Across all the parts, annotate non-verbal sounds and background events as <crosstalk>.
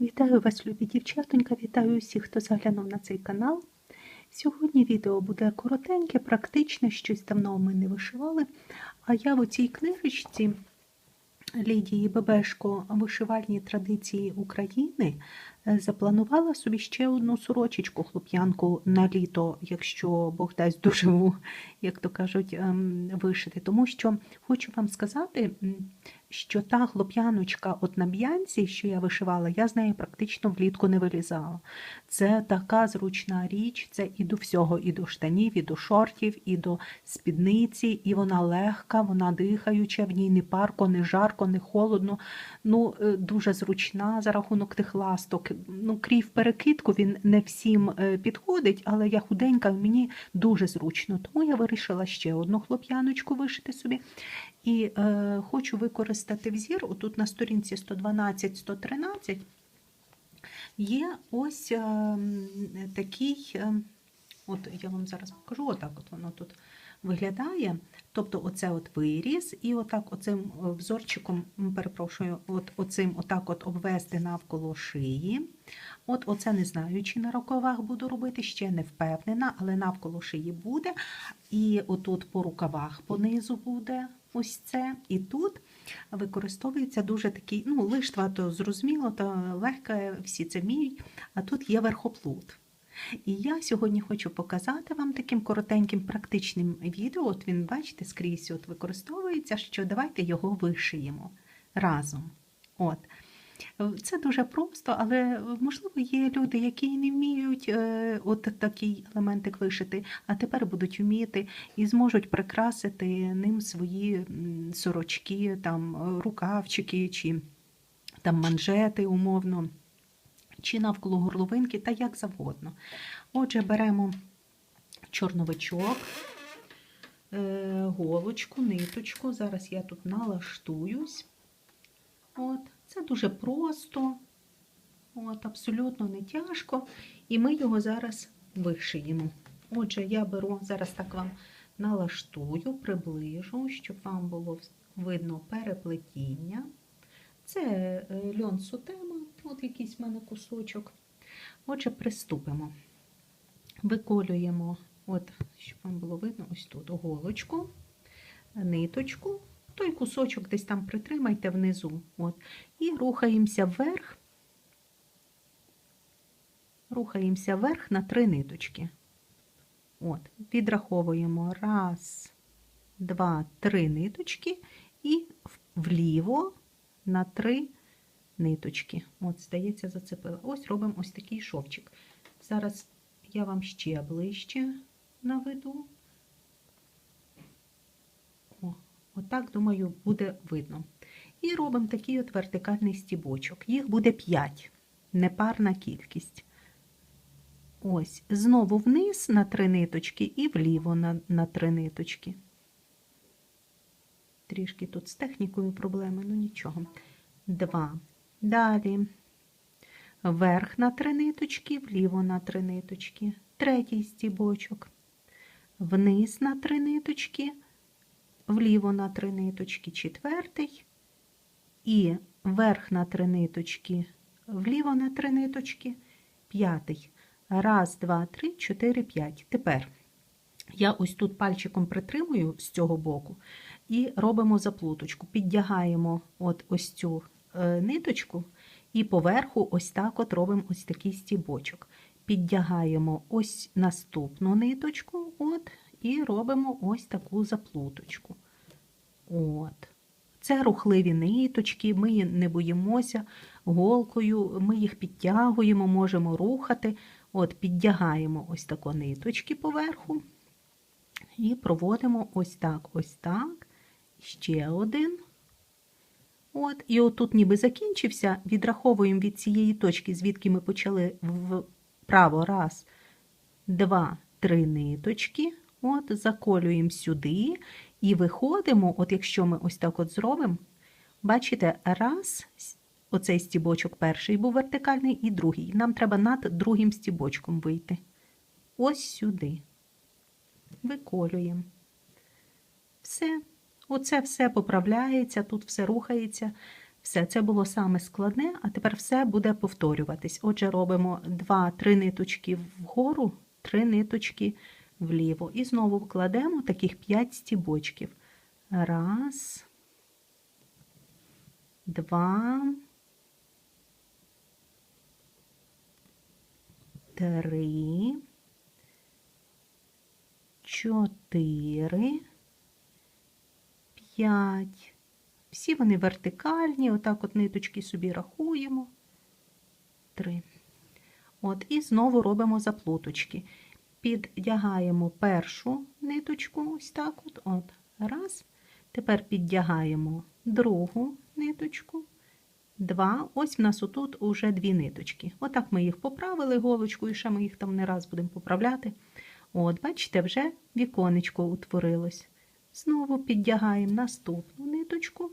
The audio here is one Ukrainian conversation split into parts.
Вітаю вас, любі дівчатонька, вітаю усіх, хто заглянув на цей канал. Сьогодні відео буде коротеньке, практичне, щось давно ми не вишивали. А я в цій книжечці Лідії Бебешко Вишивальні традиції України запланувала собі ще одну сорочечку хлоп'янку на літо, якщо Бог дасть доживу, як то кажуть, ем, вишити. Тому що хочу вам сказати, що та хлоп'яночка от на б'янці, що я вишивала, я з неї практично влітку не вилізала. Це така зручна річ, це і до всього, і до штанів, і до шортів, і до спідниці, і вона легка, вона дихаюча, в ній не парко, не жарко, не холодно. Ну, е, дуже зручна за рахунок тих ласток. Ну, крій в перекидку він не всім е, підходить, але я худенька, мені дуже зручно. Тому я вирішила ще одну хлоп'яночку вишити собі. І е, хочу використати взір. Отут на сторінці 112-113 є ось е, такий, е, от я вам зараз покажу, отак от воно тут виглядає. Тобто оце от виріз, і отак оцим е, взорчиком, перепрошую, от оцим отак от обвести навколо шиї. От оце не знаю, чи на рукавах буду робити, ще не впевнена, але навколо шиї буде. І отут по рукавах понизу буде ось це. І тут використовується дуже такий, ну, лиштва, то зрозуміло, то легке, всі це вміють, а тут є верхоплут. І я сьогодні хочу показати вам таким коротеньким практичним відео. От він, бачите, скрізь от використовується, що давайте його вишиємо разом. От. Це дуже просто, але можливо є люди, які не вміють е, от такий елементик вишити, а тепер будуть вміти і зможуть прикрасити ним свої сорочки, там е, рукавчики чи там манжети умовно, чи навколо горловинки, та як завгодно. Отже, беремо чорновичок, е, голочку, ниточку. Зараз я тут налаштуюсь. От. Це дуже просто, от, абсолютно не тяжко. І ми його зараз вишиємо. Отже, я беру, зараз так вам налаштую, приближу, щоб вам було видно переплетіння. Це е, льон сутема, от якийсь в мене кусочок. Отже, приступимо. Виколюємо, от, щоб вам було видно, ось тут голочку, ниточку той кусочок десь там притримайте внизу. От. І рухаємося вверх, рухаємося вверх на три ниточки. От. Відраховуємо раз, два, три ниточки і вліво на три ниточки. От, здається, зацепила. Ось робимо ось такий шовчик. Зараз я вам ще ближче наведу. Отак, думаю, буде видно. І робимо такий от вертикальний стібочок. Їх буде 5, непарна кількість. Ось, знову вниз на три ниточки і вліво на, на три ниточки. Трішки тут з технікою проблеми, ну нічого. Два. Далі. Вверх на три ниточки, вліво на три ниточки. Третій стібочок. Вниз на три ниточки вліво на три ниточки четвертий, і вверх на три ниточки, вліво на три ниточки, п'ятий. Раз, два, три, чотири, п'ять. Тепер я ось тут пальчиком притримую з цього боку і робимо заплуточку. Піддягаємо от ось цю е, ниточку, і поверху ось так от робимо ось такий стібочок. Піддягаємо ось наступну ниточку, от, і робимо ось таку заплуточку. От. Це рухливі ниточки, ми не боїмося голкою, ми їх підтягуємо, можемо рухати. От, Піддягаємо ось тако ниточки поверху і проводимо ось так, ось так. Ще один. От, І отут ніби закінчився, відраховуємо від цієї точки, звідки ми почали вправо. Раз, два, три ниточки. От, Заколюємо сюди і виходимо, от якщо ми ось так от зробимо, бачите, раз, оцей стібочок перший був вертикальний і другий. Нам треба над другим стібочком вийти. Ось сюди. Виколюємо. Все. Оце все поправляється, тут все рухається. Все, це було саме складне, а тепер все буде повторюватись. Отже, робимо 2-3 ниточки вгору, 3 ниточки вліво. І знову кладемо таких 5 стібочків. Раз, два, три, чотири, п'ять. Всі вони вертикальні, отак от ниточки собі рахуємо. Три. От, і знову робимо заплуточки. Піддягаємо першу ниточку, ось так от, от, раз. Тепер піддягаємо другу ниточку, два. Ось в нас отут уже дві ниточки. Отак ми їх поправили голочкою, ще ми їх там не раз будемо поправляти. От, бачите, вже віконечко утворилось. Знову піддягаємо наступну ниточку,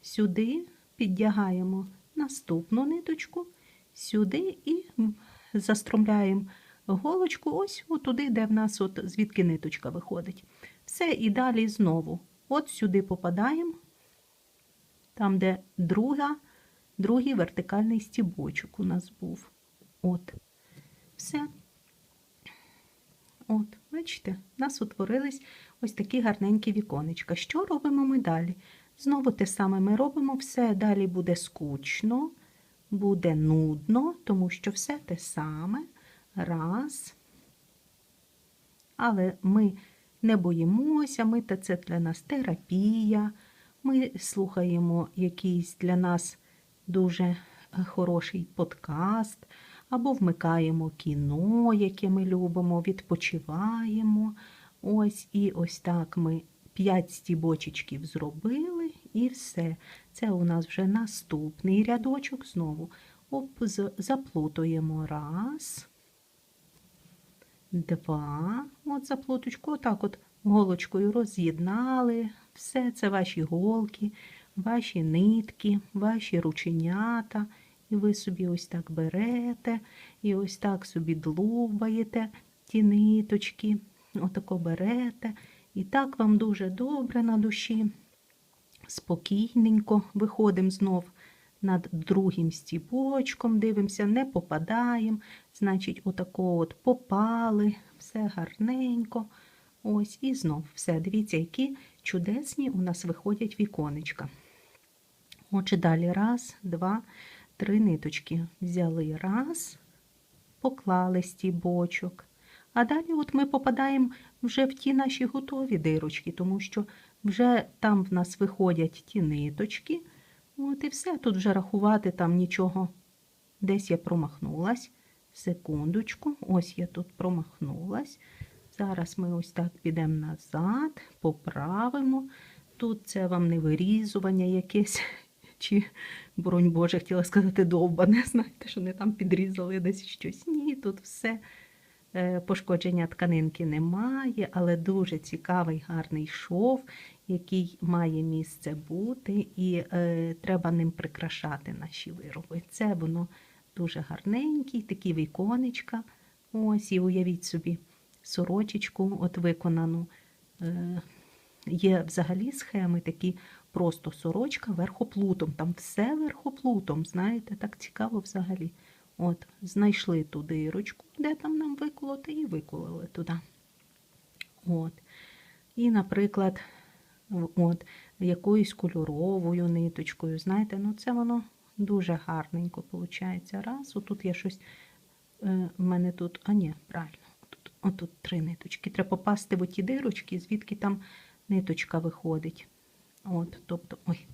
сюди піддягаємо наступну ниточку, сюди і застромляємо голочку ось туди, де в нас от звідки ниточка виходить. Все, і далі знову. От сюди попадаємо, там, де друга, другий вертикальний стібочок у нас був. От. Все. От, бачите, у нас утворились ось такі гарненькі віконечка. Що робимо ми далі? Знову те саме ми робимо, все далі буде скучно, буде нудно, тому що все те саме. Раз. Але ми не боїмося, ми та це для нас терапія. Ми слухаємо якийсь для нас дуже хороший подкаст, або вмикаємо кіно, яке ми любимо, відпочиваємо. Ось і ось так ми 5 стібочечків зробили, і все. Це у нас вже наступний рядочок. Знову оп, заплутуємо раз, два. От заплуточку, отак от голочкою роз'єднали. Все це ваші голки, ваші нитки, ваші рученята. І ви собі ось так берете, і ось так собі длубаєте ті ниточки, отако берете. І так вам дуже добре на душі. Спокійненько виходимо знов над другим стібочком, дивимося, не попадаємо. Значить, отако от попали, все гарненько. Ось, і знов все. Дивіться, які чудесні у нас виходять віконечка. Отже, далі раз, два, три ниточки. Взяли раз, поклали стібочок. А далі от ми попадаємо вже в ті наші готові дирочки, тому що вже там в нас виходять ті ниточки. От і все. Тут вже рахувати там нічого. Десь я промахнулась. Секундочку, ось я тут промахнулась. Зараз ми ось так підемо назад, поправимо. Тут це вам не вирізування якесь, <laughs> чи, боронь Боже, хотіла сказати, довбане. <laughs> Знаєте, що не там підрізали десь щось. Ні, тут все пошкодження тканинки немає, але дуже цікавий гарний шов, який має місце бути, і е, треба ним прикрашати наші вироби. Це воно дуже гарненький, такі віконечка. Ось, і уявіть собі, сорочечку от виконану. Е, Є взагалі схеми такі просто сорочка верхоплутом. Там все верхоплутом, знаєте, так цікаво взагалі. От, Знайшли ту дирочку, де там нам виколоти, і викололи туди. От. І, наприклад, от, якоюсь кольоровою ниточкою. Знаєте, ну це воно дуже гарненько виходить. Раз, отут я щось. Е, в мене тут, а ні, правильно, отут, отут три ниточки. Треба попасти в ті дирочки, звідки там ниточка виходить. От, тобто, ой,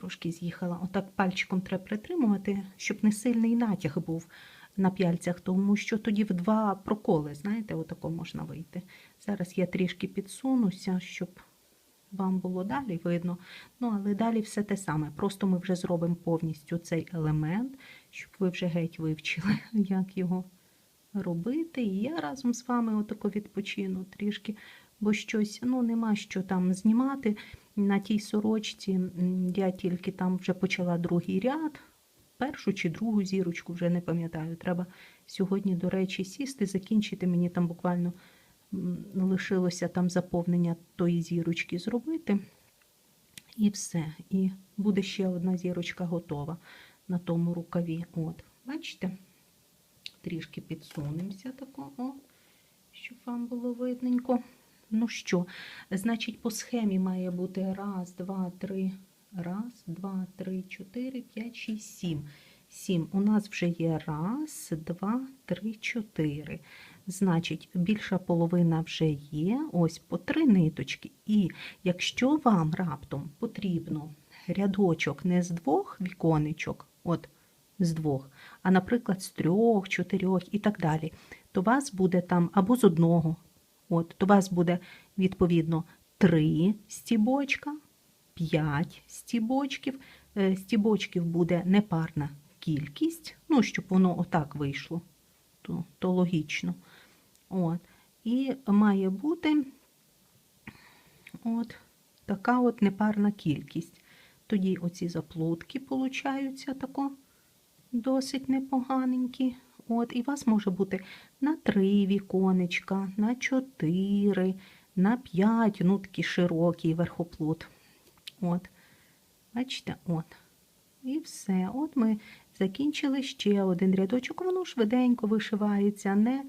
трошки з'їхала. Отак пальчиком треба притримувати, щоб не сильний натяг був на п'яльцях, тому що тоді в два проколи, знаєте, отако можна вийти. Зараз я трішки підсунуся, щоб вам було далі видно. Ну, але далі все те саме. Просто ми вже зробимо повністю цей елемент, щоб ви вже геть вивчили, <laughs> як його робити. І я разом з вами отако відпочину трішки, бо щось ну, нема що там знімати. На тій сорочці я тільки там вже почала другий ряд, першу чи другу зірочку, вже не пам'ятаю. Треба сьогодні, до речі, сісти, закінчити. Мені там буквально лишилося там заповнення тої зірочки зробити. І все. І буде ще одна зірочка готова на тому рукаві. От, бачите? Трішки підсунемося тако, щоб вам було видненько. Ну що, значить, по схемі має бути раз, два, три, раз, два, три, чотири, п'ять, шість, сім. Сім. У нас вже є раз, два, три, чотири. Значить, більша половина вже є. Ось по три ниточки. І якщо вам раптом потрібно рядочок не з двох віконечок, от з двох, а, наприклад, з трьох, чотирьох і так далі, то вас буде там або з одного. От, то вас буде відповідно три стібочка, п'ять стібочків. Е, Стібочків буде непарна кількість, ну, щоб воно отак вийшло, то, то логічно. От. І має бути от така от непарна кількість. Тоді оці заплутки получаються тако досить непоганенькі. От, і у вас може бути на три віконечка, на чотири, на п'ять, ну такий широкий верхоплут. От, бачите, от. І все. От ми закінчили ще один рядочок. Воно швиденько вишивається, не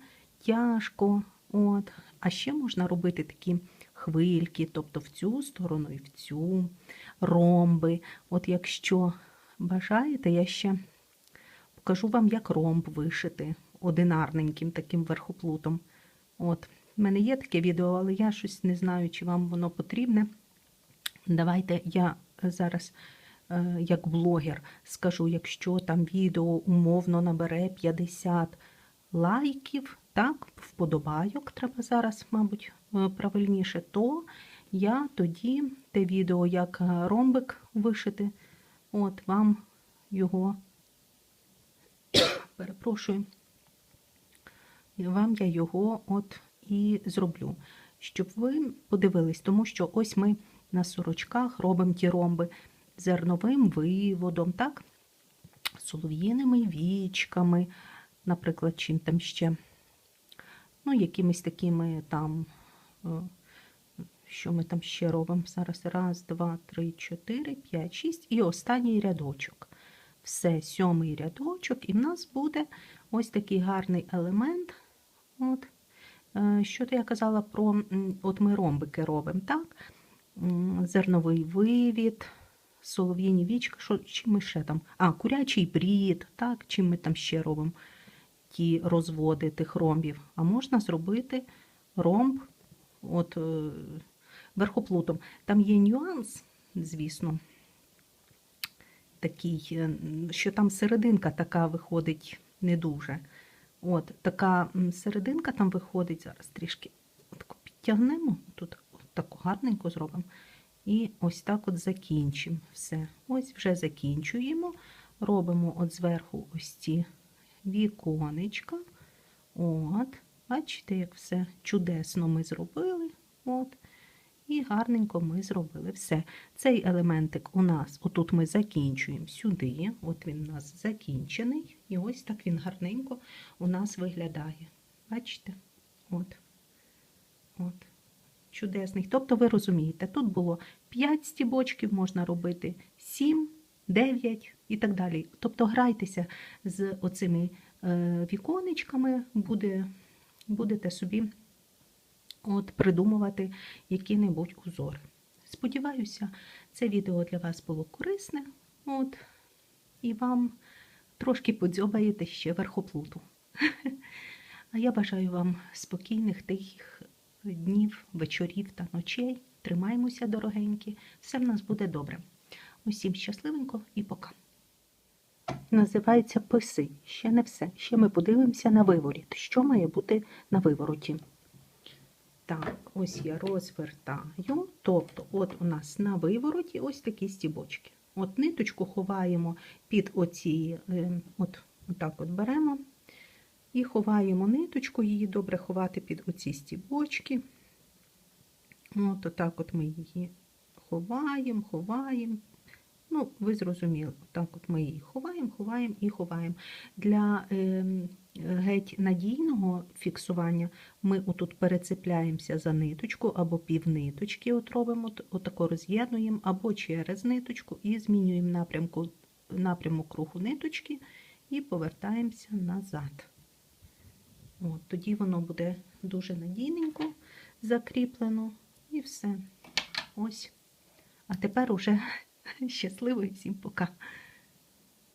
тяжко. От. А ще можна робити такі хвильки, тобто в цю сторону і в цю ромби. От якщо бажаєте, я ще покажу вам, як ромб вишити одинарненьким таким верхоплутом. От. У мене є таке відео, але я щось не знаю, чи вам воно потрібне. Давайте я зараз, е, як блогер, скажу, якщо там відео умовно набере 50 лайків, так, вподобайок треба зараз, мабуть, е, правильніше, то я тоді те відео, як е, ромбик вишити, от вам його перепрошую, вам я його от і зроблю, щоб ви подивились, тому що ось ми на сорочках робимо ті ромби зерновим виводом, так? солов'їними вічками, наприклад, чим там ще, ну, якимись такими там, е, що ми там ще робимо? Зараз раз, два, три, чотири, п'ять, шість і останній рядочок. Все, сьомий рядочок, і в нас буде ось такий гарний елемент. От. Е, Що то я казала про от ми ромбики робимо, так? Зерновий вивід, солов'їні вічка, що, чим ми ще там? А, курячий брід, так, чим ми там ще робимо ті розводи тих ромбів. А можна зробити ромб от, е, верхоплутом. Там є нюанс, звісно, такий, е, що там серединка така виходить не дуже. От, така серединка там виходить, зараз трішки таку підтягнемо, тут от таку гарненько зробимо. І ось так от закінчимо все. Ось вже закінчуємо. Робимо от зверху ось ці віконечка. От, бачите, як все чудесно ми зробили. От. І гарненько ми зробили все. Цей елементик у нас, отут ми закінчуємо сюди, от він у нас закінчений, і ось так він гарненько у нас виглядає. Бачите? От. От. Чудесний. Тобто, ви розумієте, тут було 5 стібочків, можна робити 7, 9 і так далі. Тобто, грайтеся з оцими е, віконечками, буде, будете собі от придумувати які-небудь узори. Сподіваюся, це відео для вас було корисне. От, і вам трошки подзьобаєте ще верхоплуту. <laughs> А я бажаю вам спокійних, тихих днів, вечорів та ночей. Тримаймося, дорогенькі, все в нас буде добре. Усім щасливенько і пока. Називається писи. Ще не все. Ще ми подивимося на виворіт. Що має бути на вивороті? Так, ось я розвертаю. Тобто, от у нас на вивороті ось такі стібочки. От ниточку ховаємо під оці, е, от так от беремо і ховаємо ниточку, її добре ховати під оці стібочки. От отак от ми її ховаємо, ховаємо. Ну, ви зрозуміли, так от ми її ховаємо, ховаємо і ховаємо. Для е, геть надійного фіксування ми отут перецепляємося за ниточку або півниточки, от робимо, от- отако роз'єднуємо, або через ниточку і змінюємо напрямку, напрямок руху ниточки і повертаємося назад. От, тоді воно буде дуже надійненько закріплено і все. Ось. А тепер уже <laughs> щасливо і всім пока.